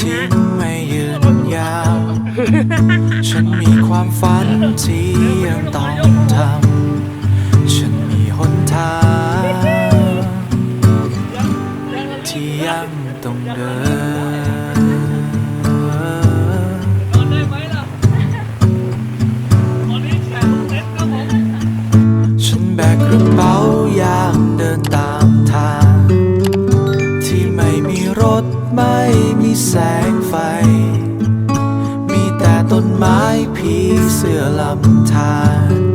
ที่ไม่ยืนยาว ฉันมีความฝันที่ ที่ยังต้องเดิน ฉันแบกกระเป๋าอย่างเดินตามทาง ที่ไม่มีรถไม่มีแสงไฟ มีแต่ต้นไม้ผีเสื้อลำธาร